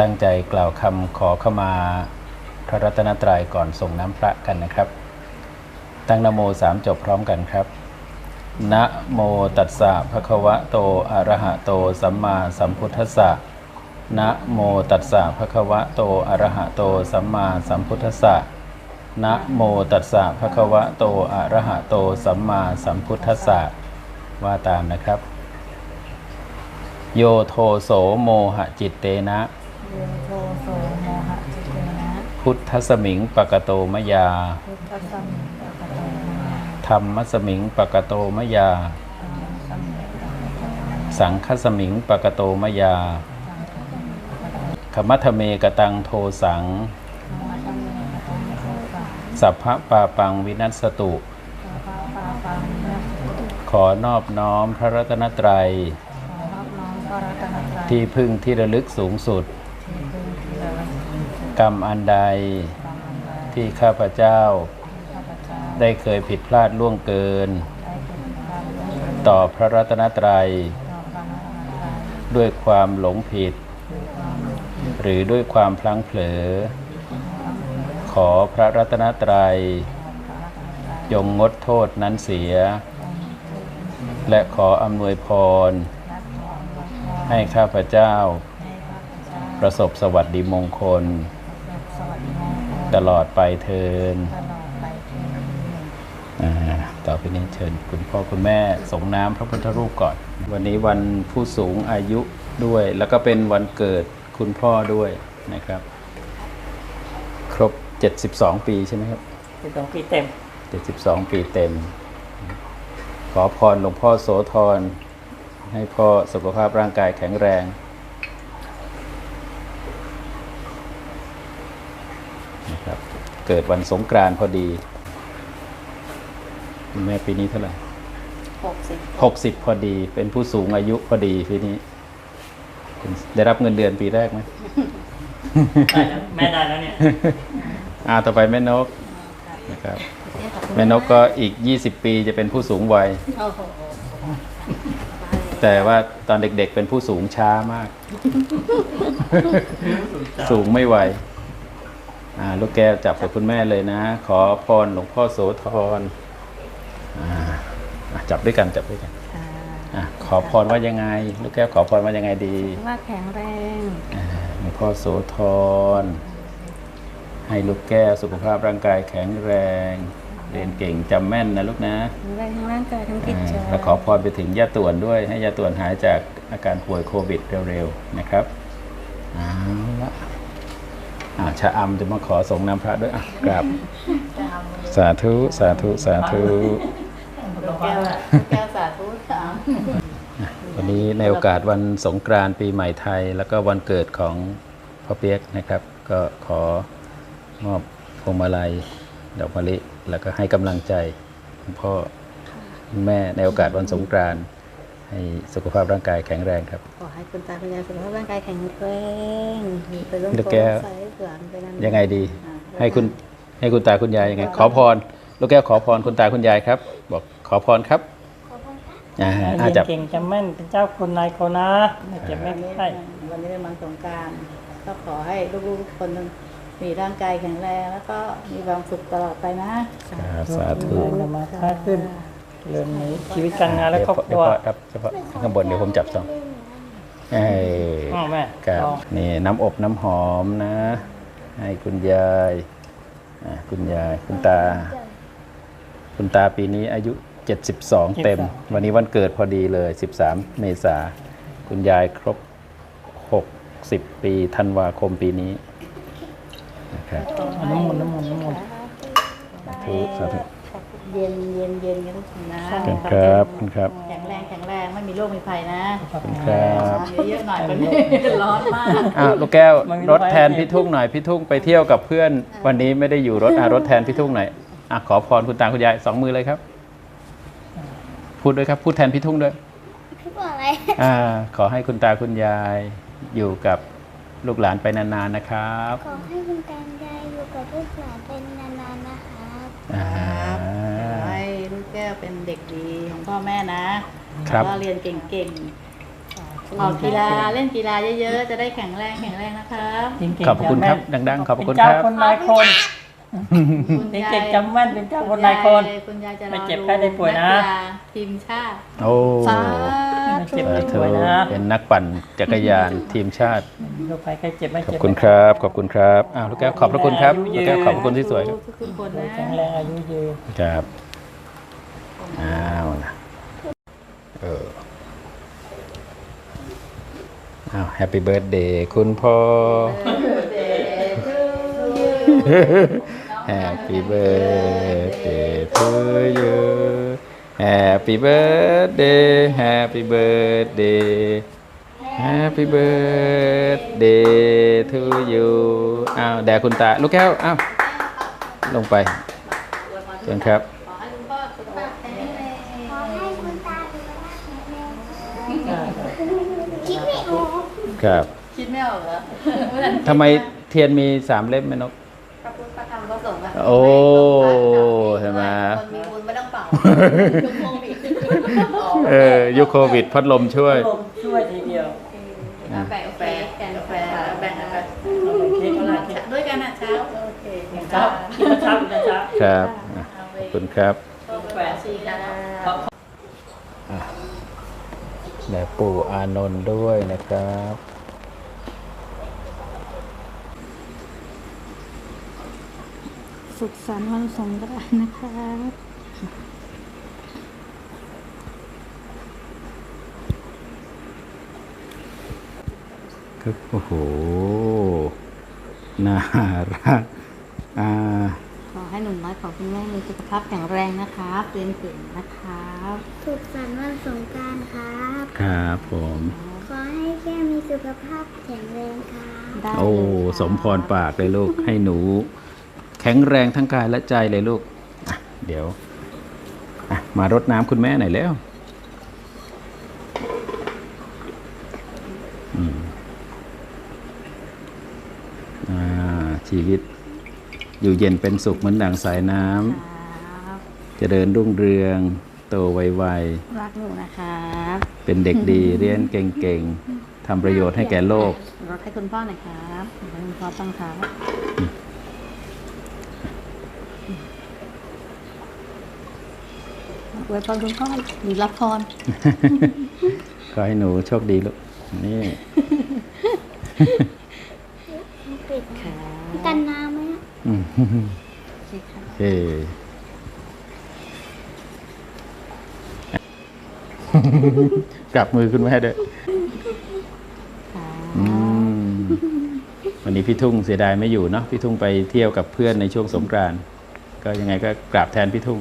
ตั้งใจกล่าวคำขอขมาพระรัตนตรัยก่อนส่งน้ำพระกันนะครับ ตั้งนโมสามจบพร้อมกันครับนะโมตัสสะภะคะวะโตอะระหะโตสัมมาสัมพุทธัสสะนะโมตัสสะภะคะวะโตอะระหะโตสัมมาสัมพุทธัสสะนะโมตัสสะภะคะวะโตอะระหะโตสัมมาสัมพุทธัสสะว่าตามนะครับ โยโทโสโมหะจิตเตนะ โยโทโสโมหะจิตเตนะพุทธสมิงปะกะโตมยา พุทธสัมมิปะกะโตมะธรรมสมิงปะกะโตมยาธรรมสัมมิปะกะโตมะสังคสมิงปะกะโตมยาสังฆสัมมิปะกะโตขมัทเมกตังโทสัง ธรรมสัมมิปะกะโตมะโสสะสัพพะปาปังวินัสสตุ สัพพะปาปังนะสุตุขอนอบน้อมพระรัตนตรัยขอรับน้อมพระรัตนตรัยที่พึ่งที่ระลึกสูงสุด ที่พึ่งที่ระลึกถึงสุด กรรมอันใดกรรมอันใดที่ข้าพเจ้าที่ข้าพเจ้า ได้เคยผิดพลาดล่วงเกินได้เป็นความรู้ต่อพระรัตนตรัยต่อพระรัตนตรัย ด้วยความหลงผิดด้วยความรู้หรือด้วยความพลั้งเผลอ ขอพระรัตนตรัยจงงดโทษนั้นเสีย และขออำนวยพร ให้ข้าพเจ้าให้ข้าพเจ้าประสบสวัสดิมงคลสวัสดีมงคล ตลอดไปเทินตลอดไปเถิดอ่าต่อไปนี้เชิญคุณพ่อคุณแม่ส่งน้ำพระพุทธรูปก่อน วันนี้วันผู้สูงอายุด้วย แล้วก็เป็นวันเกิดคุณพ่อด้วยนะครับ ครบ 72 ปีใช่ไหมครับสิบสองปีเต็ม72 ปีเต็ม ขอพรหลวงพ่อโสธรให้พ่อสุขภาพร่างกายแข็งแรง นะ ครับเกิดวันสงกรานต์พอดีคุณแม่ปีนี้เท่าไหร่หกสิบหกสิบพอดี เป็นผู้สูงอายุพอดีปีนี้คุณได้รับเงินเดือนปีแรกไหมได้แล้วแม่ได้แล้วเนี่ยอ่าต่อไปแม่นกนะครับ แม่นกก็อีก20ปีจะเป็นผู้สูงวัยโอ้โหแต่ว่าตอนเด็กๆเป็นผู้สูงช้ามาก สูงไม่ไหวอ่า ลูกแก้วจับกับคุณแม่เลยนะ ขอพรหลวงพ่อโสธรอ่าอะจับด้วยกันจับด้วยกันอะขอพรว่ายังไง ลูกแก้วขอพรว่ายังไงดีว่าแข็งแรงอ่าหลวงพ่อโสธรให้ลูกแก้วสุขภาพร่างกายแข็งแรง เรียนเก่งจำแม่นนะลูกนะแข็งแรงทั้งร่างกายทั้งจิตใจอ่าแล้วขอพรไปถึงย่าต่วนด้วย ให้ย่าต่วนหายจากอาการป่วยโควิดเร็วๆนะครับเอาละอ่า ชะอำจะมาขอส่งน้ำพระด้วยอะกราบสาธุสาธุสาธุลูกแก้วแก้วสาธุสามวันนี้ในโอกาสวันสงกรานต์ปีใหม่ไทย แล้วก็วันเกิดของพ่อเปียกนะครับ ก็ขอมอบพวงมาลัยดอกมะลิแล้วก็ให้กำลังใจคุณพ่อคุณแม่ในโอกาสวันสงกรานต์ ให้สุขภาพร่างกายแข็งแรงครับ ขอให้คุณตาคุณยายสุขภาพร่างกายแข็งแรงมีไปร่มเดี๋ยวโพแกใส่เกลือนไปนั่นยังไงดีอ่าให้คุณให้คุณตาคุณยายยังไง ขอพร ลูกแก้วขอพรคุณตาคุณยายครับ บอกขอพรครับอ่าให้อาเรียนจับเก่งจำแม่นเป็นเจ้าคนนายคนนะไม่เจ็บไม่วันนี้ไข้วันนี้เป็นวันสงกรารก็ขอให้ลูกๆทุกคนมีร่างกายแข็งแรงแล้วก็มีความสุขตลอดไปนะครับสาธุจะมาค้าขึ้น เรื่องนี้ชีวิตการงานและเดี๋ยวครอบคเดี๋รัยววพ่อรับเฉพาะข้างบนเดี๋ยวผมจับสองเอ้ยอ้าวแม่ครับลองนี่น้ำอบน้ำหอมนะ ให้คุณยายอะคุณยายคุณตา คุณตาปีนี้อายุ 72 เต็ม วันนี้วันเกิดพอดีเลย 13 เมษาคุณยายครบ 60 ปีธันวาคมปีนี้นะครับเอาน้ำมนต์น้ำมนต์น้ำมนต์สาธุสาธุ เย็นเย็นเย็นกันทุกคนนะขอบคุณครับขอบคุณครับแข็งแรงแข็งแรงไม่มีโรคมีภัยนะขอบคุณครับเยอะๆหน่อยวันนี้ร้อนมากอ้าวลูกแก้วรถแทนพี่ทุ่งหน่อยพี่ทุ่งไปเที่ยวกับเพื่อน วันนี้ไม่ได้อยู่รถอะรถแทนพี่ทุ่งหน่อยอะขอพรคุณตาคุณยายสองมือเลยครับ พูดด้วยครับพูดแทนพี่ทุ่งด้วยพี่บอกอะไรอ่าขอให้คุณตาคุณยายอยู่กับลูกหลานไปนานๆนะครับ ขอให้คุณตายายอยู่กับลูกหลานเป็นนานๆนะครับ อ่า ขอให้ลูกแก้ว เป็นเด็กดีของพ่อแม่นะครับแล้วก็เรียนเก่งๆออกกีฬาเล่นกีฬาเยอะๆ จะได้แข็งแรงแข็งแรงนะครับเก่งๆขอบพระคุณครับจำแม่นดังๆขอบพระคุณเป็นคเจ้ารับคนนายคนคุณเก่งๆจำแม่นเป็นเจ้าคนนายคน คุณยายจะรอไม่เจ็บไข้ได้ป่วยนะ กกีฬาทีมชาติโอ้สาไม่ธุเจ็บสาไม่ธุป่วยนะเป็นนักปั่นจักรยานทีมชาติ โรคภัยไข้เจ็บไม่ขอบเจ็บคุณครับ ขอบคุณครับอ้าวลูกแก้วขอบพระคุณครับลูกแก้วขอบพระคุณที่สวยครับทุกๆคนนะ แข็งแรงอายุยืน ครับ อ้าวนะเอออ้าวแฮปปี้เบิร์ดเดย์คุณพ่อ Happy birthday to you Happy birthday Happy birthday Happy birthday to you อ้าวแด่คุณตา ลูกแก้ว อ้าว ลงไปเชิญครับ ขอให้คุณพ่อสุขภาพแข็งแรง ขอให้คุณตาสุขภาพแข็งแรง คิดไม่ออกครับ คิดไม่ออกเหรอทำไมเทียนมีสามเล่มแม่นกพระพุทธพระธรรมพระสงฆ์อะโอ้ใช่ไหมคนมีบุญไม่ต้องเป่าทุกโควิดเออยุคโควิด พัดลมช่วยลมช่วยทีเดียวเอาแบ่งกาแฟแบ่งกาแฟแบ่งกันเค้กอะไรเค้กด้วยกันอะเช้าโอเคเช้ากินเช้ากินเช้าครับอะขอบคุณครับ แปดสี่กัน แด่ปู่อานนท์ด้วยนะครับ สุขสันต์วันสงกรานต์นะคะครับโอ้โห น่ารักอ่าขอให้หนุ่มน้อยของคุณแม่มีสุขภาพแข็งแรงนะครับเรียนเก่งนะครับ สุขสันต์วันสงกรานต์ครับ ครับผม ขอให้แก้วมีสุขภาพแข็งแรงครับได้โอ้ เลยครับสมพรปากเลยลูก ให้หนู แข็งแรงทั้งกายและใจเลยลูกอะเดี๋ยวอะมารดน้ำคุณแม่หน่อยแล้วอืมอ่า ชีวิต อยู่เย็นเป็นสุขเหมือนดั่งสายน้ำครับเจริญรุ่งเรือง โตไวรักหนูนะครับๆเป็นเด็กดีเรียนเก่งๆทำประโยชน์ให้แก่โลก รถให้คุณพ่อหน่อยครับให้คุณพ่อตั้งครับอวยพรคุณพ่อหรือรับพรขอให้หนูโชคดีลูก นี่ปิดครับกันน้ำไหมอะอืมโอเคครับโอเค กลับมือคุณแม่ด้วยครับอืมวันนี้พี่ทุ่งเสียดายไม่อยู่เนาะพี่ทุ่งไปเที่ยวกับเพื่อนในช่วงสงกรานต์ก็ยังไงก็กราบแทนพี่ทุ่ง